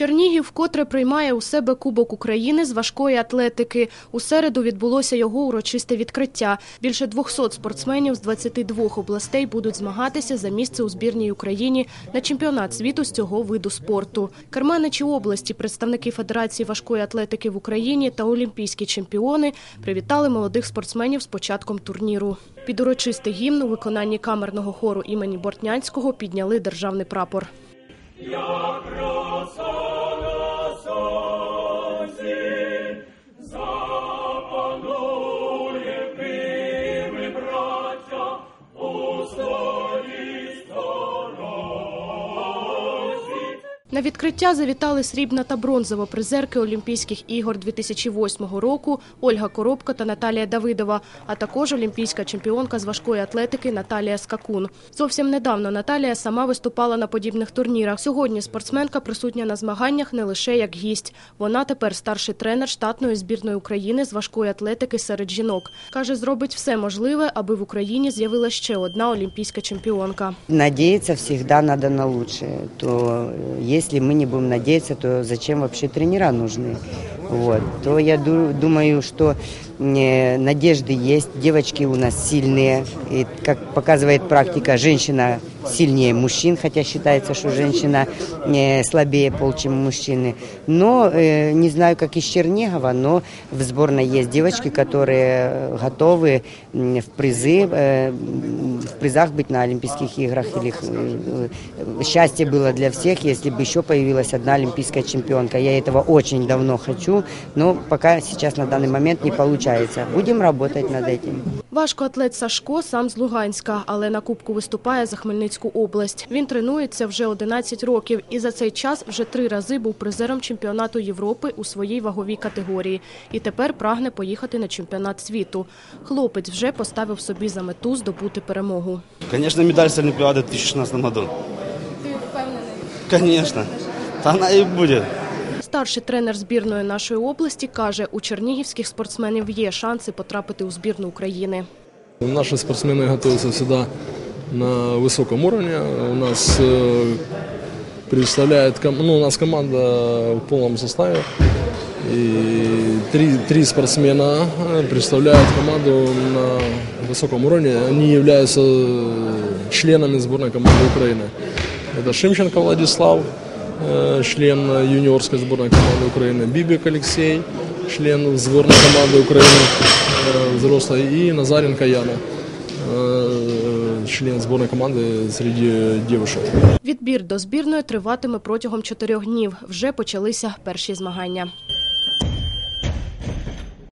Чернігів вкотре приймає у себе Кубок України з важкої атлетики. У середу відбулося його урочисте відкриття. Більше 200 спортсменів з 22 областей будуть змагатися за місце у збірній Україні на чемпіонат світу з цього виду спорту. Керманичі області, представники Федерації важкої атлетики в Україні та олімпійські чемпіони привітали молодих спортсменів з початком турніру. Під урочистий гімн у виконанні камерного хору імені Бортнянського підняли державний прапор. На відкриття завітали срібна та бронзова призерки Олімпійських ігор 2008 року Ольга Коробко та Наталія Давидова, а також олімпійська чемпіонка з важкої атлетики Наталія Скакун. Зовсім недавно Наталія сама виступала на подібних турнірах. Сьогодні спортсменка присутня на змаганнях не лише як гість. Вона тепер старший тренер штатної збірної України з важкої атлетики серед жінок. Каже, зробить все можливе, аби в Україні з'явилася ще одна олімпійська чемпіонка. Надеяться всегда надо на лучшее. То э, если мы не будем надеяться, то зачем вообще тренера нужны? Вот. То я ду- думаю, что э, надежды есть. Девочки у нас сильные. И, как показывает практика, женщина сильнее мужчин, хотя считается, что женщина э, слабее пол, чем мужчины. Но э, не знаю, как из Чернигова, но в сборной есть девочки, которые готовы м, в призы, э, м, в призах быть на Олимпийских играх. Или, э, э, счастье было для всех, если бы еще появилась одна олимпийская чемпионка. Я этого очень давно хочу, но пока сейчас на данный момент не получается. Будем работать над этим. Важкоатлет Сашко сам з Луганська, але на кубку виступає за Хмельницьку область. Він тренується вже 11 років і за цей час вже три рази був призером чемпіонату Європи у своїй ваговій категорії. І тепер прагне поїхати на чемпіонат світу. Хлопець вже поставив собі за мету здобути перемогу. Конечно, медаль с Олимпиады в 2016 году. Ты впевнений? Конечно. Та она и будет. Старший тренер збірної нашої області каже, у чернігівських спортсменів є шанси потрапити у збірну України. Наши спортсмены готовятся всегда на высоком уровне. У нас э, представляет, ком- ну, у нас команда в полном составе. И три, три спортсмена э, представляют команду на высоком уровне. Они являются э, членами сборной команды Украины. Это Шимченко Владислав, э, член юниорской сборной команды Украины, Бибик Алексей, член сборной команды Украины э, взрослой, и Назаренко Яна, э, член сборной команды среди девушек. Відбір до збірної триватиме протягом чотирьох днів. Вже почалися перші змагання.